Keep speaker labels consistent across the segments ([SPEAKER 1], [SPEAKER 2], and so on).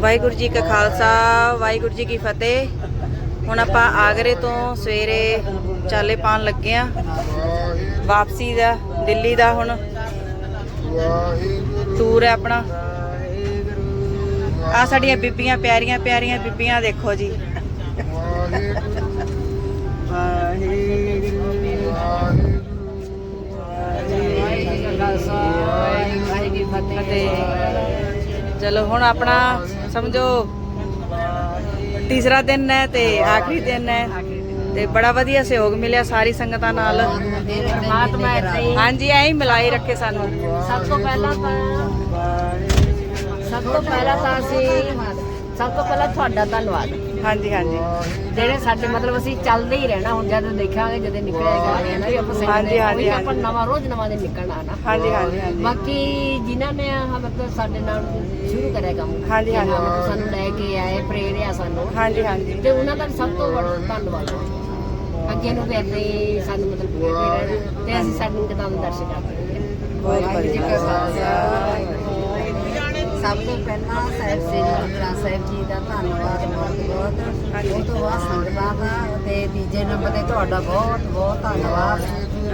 [SPEAKER 1] ਵਾਹਿਗੁਰੂ ਜੀ ਕਾ ਖਾਲਸਾ ਵਾਹਿਗੁਰੂ ਜੀ ਕੀ ਫਤਿਹ। ਹੁਣ ਆਪਾਂ ਆਗਰੇ ਤੋਂ ਸਵੇਰੇ ਚਾਲੇ ਪਾਣ ਲੱਗੇ ਆ ਵਾਪਸੀ ਦਾ ਦਿੱਲੀ ਦਾ ਹੁਣ। ਟੂਰ ਹੈ ਆਪਣਾ। ਆ ਸਾਡੀਆਂ ਬੀਬੀਆਂ ਪਿਆਰੀਆਂ ਪਿਆਰੀਆਂ ਬੀਬੀਆਂ ਦੇਖੋ ਜੀ। ਤੇ ਚਲੋ ਹੁਣ ਆਪਣਾ ਸਮਝੋ ਤੀਸਰਾ ਦਿਨ ਹੈ ਤੇ ਆਖਰੀ ਦਿਨ ਹੈ ਤੇ ਬੜਾ ਵਧੀਆ ਸਹਿਯੋਗ ਮਿਲਿਆ ਸਾਰੀ ਸੰਗਤਾਂ ਨਾਲ।
[SPEAKER 2] ਪਰਮਾਤਮਾ
[SPEAKER 1] ਹਾਂਜੀ ਐਂ ਹੀ ਮਿਲਾਈ ਰੱਖੇ ਸਾਨੂੰ।
[SPEAKER 2] ਸਭ ਤੋਂ ਪਹਿਲਾਂ ਤਾਂ ਸਭ ਤੋਂ ਪਹਿਲਾਂ ਤਾਂ ਅਸੀਂ ਸਭ ਤੋਂ ਪਹਿਲਾਂ ਤੁਹਾਡਾ ਧੰਨਵਾਦ।
[SPEAKER 1] ਹਾਂਜੀ ਹਾਂਜੀ।
[SPEAKER 2] ਜਿਹੜੇ ਸਾਡੇ ਮਤਲਬ ਅਸੀਂ ਚੱਲਦੇ ਹੀ ਰਹਿਣਾ ਹੁਣ ਜਦ ਦੇਖਾਂਗੇ ਜਦੋਂ ਨਿਕਲੇਗਾ ਹੈ ਨਾ ਵੀ ਆਪਾਂ ਸਿੰਘ
[SPEAKER 1] ਹਾਂਜੀ,
[SPEAKER 2] ਦੇ
[SPEAKER 1] ਹਾਂਜੀ,
[SPEAKER 2] ਉਹੀ ਆਪਾਂ
[SPEAKER 1] ਹਾਂਜੀ।
[SPEAKER 2] ਨਵਾਂ ਰੋਜ਼ ਨਵਾਂ ਦਿਨ ਨਿਕਲਣਾ ਨਾ।
[SPEAKER 1] ਹਾਂਜੀ ਹਾਂਜੀ ਹਾਂਜੀ।
[SPEAKER 2] ਬਾਕੀ ਜਿਨ੍ਹਾਂ ਨੇ ਆਹ ਮਤਲਬ ਸਾਡੇ ਨਾਲ ਸ਼ੁਰੂ ਕਰਿਆ ਕੰਮ
[SPEAKER 1] ਹਾਂਜੀ, ਹਾਂਜੀ।
[SPEAKER 2] ਹਾਂ ਸਾਨੂੰ ਲੈ ਕੇ ਆਏ ਪ੍ਰੇਰਿਆ ਸਾਨੂੰ
[SPEAKER 1] ਹਾਂਜੀ ਹਾਂਜੀ।
[SPEAKER 2] ਤੇ ਉਹਨਾਂ ਦਾ ਸਭ ਤੋਂ ਵੱਡਾ ਧੰਨਵਾਦ। ਅੱਗੇ ਨੂੰ ਵੀ ਹੀ ਸਾਨੂੰ ਮਤਲਬ ਪ੍ਰੇਰਿਆ ਤੇ ਅਸੀਂ ਸਾਨੂੰ ਕਿਤਾਬ ਦਰਸ਼ਨ ਕਰਦੇ
[SPEAKER 1] ਬਹੁਤ ਵਧੀਆ
[SPEAKER 3] ਸਭ ਤੋਂ ਪਹਿਲਾਂ ਸਾਹਿਬ ਸ੍ਰੀ ਗੁਰੂ ਗ੍ਰੰਥ ਸਾਹਿਬ ਜੀ ਦਾ ਧੰਨਵਾਦ ਬਹੁਤ ਬਹੁਤ। ਉਹ ਤੋਂ ਬਾਅਦ ਸੰਗਤਾਂ ਦਾ ਤੇ ਤੀਜੇ ਨੰਬਰ ਤੇ ਤੁਹਾਡਾ ਬਹੁਤ ਬਹੁਤ ਧੰਨਵਾਦ।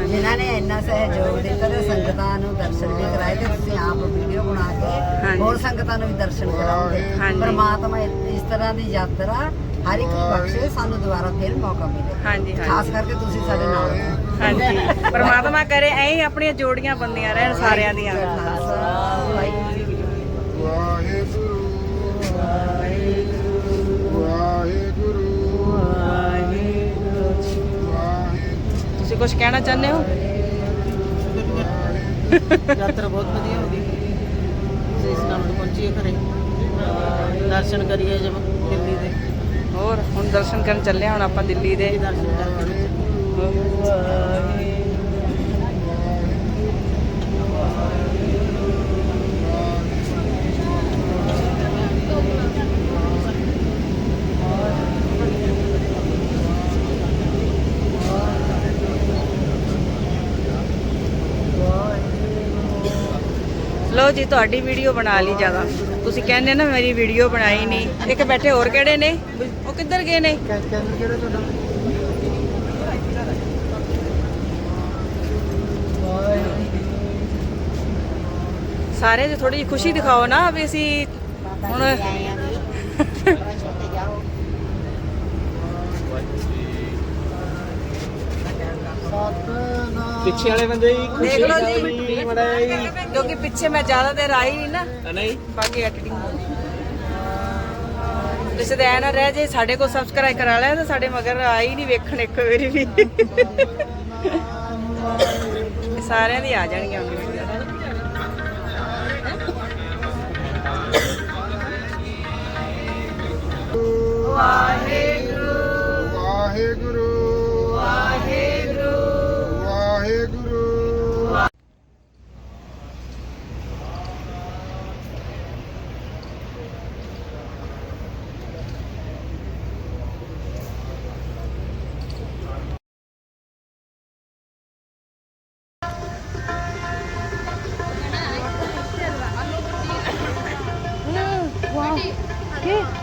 [SPEAKER 3] ਜਿਨ੍ਹਾਂ ਨੇ ਇੰਨਾ ਸਹਿਯੋਗ ਦਿੱਤਾ ਤੇ ਸੰਗਤਾਂ ਨੂੰ ਦਰਸ਼ਨ ਵੀ ਕਰਾਏ ਤੇ ਤੁਸੀਂ ਆਪ ਵੀਡੀਓ ਬਣਾ ਕੇ। ਹੋਰ ਸੰਗਤਾਂ ਨੂੰ ਵੀ ਦਰਸ਼ਨ ਕਰਾਓਗੇ। ਪਰਮਾਤਮਾ ਇਸ ਤਰ੍ਹਾਂ ਦੀ ਯਾਤਰਾ ਹਰ ਇੱਕ ਬਖਸ਼ੇ ਸਾਨੂੰ ਦੁਬਾਰਾ ਫਿਰ ਮੌਕਾ ਮਿਲੇ।
[SPEAKER 1] ਹਾਂਜੀ
[SPEAKER 3] ਖਾਸ ਕਰਕੇ ਤੁਸੀਂ ਸਾਡੇ ਨਾਲ।
[SPEAKER 1] ਹਾਂਜੀ। ਪਰਮਾਤਮਾ ਕਰੇ ਐਂ ਹੀ ਆਪਣੀਆਂ ਜੋੜੀਆਂ ਬੰਦੀਆਂ ਰਹਿਣ ਸਾਰਿਆਂ ਦੀਆਂ।
[SPEAKER 3] ਵਾਹਿਗੁਰੂ
[SPEAKER 1] ਕੁਝ ਕਹਿਣਾ ਚਾਹੁੰਦੇ ਹੋ?
[SPEAKER 4] ਯਾਤਰਾ ਬਹੁਤ ਵਧੀਆ ਹੋ ਗਈ। ਅਸੀਂ ਸਲਾਮਤ ਪਹੁੰਚੀਏ ਘਰੇ। ਦਰਸ਼ਨ ਕਰੀਏ ਜਬ ਦਿੱਲੀ ਦੇ।
[SPEAKER 1] ਹੋਰ ਹੁਣ ਦਰਸ਼ਨ ਕਰਨ ਚੱਲੇ ਹਾਂ ਹੁਣ ਆਪਾਂ ਦਿੱਲੀ ਦੇ।
[SPEAKER 4] ਦਰਸ਼ਨ ਕਰਕੇ।
[SPEAKER 1] ਲਓ ਜੀ, ਤੁਹਾਡੀ ਵੀਡੀਓ ਬਣਾ ਲਈ ਜ਼ਿਆਦਾ। ਤੁਸੀਂ ਕਹਿੰਦੇ ਨਾ ਮੇਰੀ ਵੀਡੀਓ ਬਣਾਈ ਨਹੀਂ। ਇੱਕ ਬੈਠੇ ਹੋਰ ਕਿਹੜੇ ਨੇ? ਉਹ ਕਿੱਧਰ ਗਏ ਨੇ? ਸਾਰੇ ਜੀ ਥੋੜੀ ਜਿਹੀ ਖੁਸ਼ੀ ਦਿਖਾਓ ਨਾ ਵੀ ਅਸੀਂ ਹੁਣ
[SPEAKER 4] ਪਿੱਛੇ ਵਾਲੇ ਬੰਦੇ ਹੀ
[SPEAKER 1] ਦੇਖ ਲਓ ਜੀ। ਕਿਉਂਕਿ ਪਿੱਛੇ ਮੈਂ ਜ਼ਿਆਦਾ ਦੇਰ ਆਈ ਨਹੀਂ ਨਾ।
[SPEAKER 4] ਨਹੀਂ।
[SPEAKER 1] ਬਾਕੀ ਐਡੀਟਿੰਗ ਕਿਸੇ ਦੇ ਐ ਨਾ ਰਹਿ ਜੇ ਸਾਡੇ ਕੋਲ ਸਬਸਕ੍ਰਾਈਬ ਕਰਾ ਲਿਆ ਤਾਂ ਸਾਡੇ ਮਗਰ ਆਈ ਨਹੀਂ ਵੇਖਣ ਇੱਕ ਵਾਰੀ ਵੀ। ਇਹ ਸਾਰਿਆਂ ਦੀ ਆ ਜਾਣਗੀਆਂ ਹੁਣ।
[SPEAKER 5] 给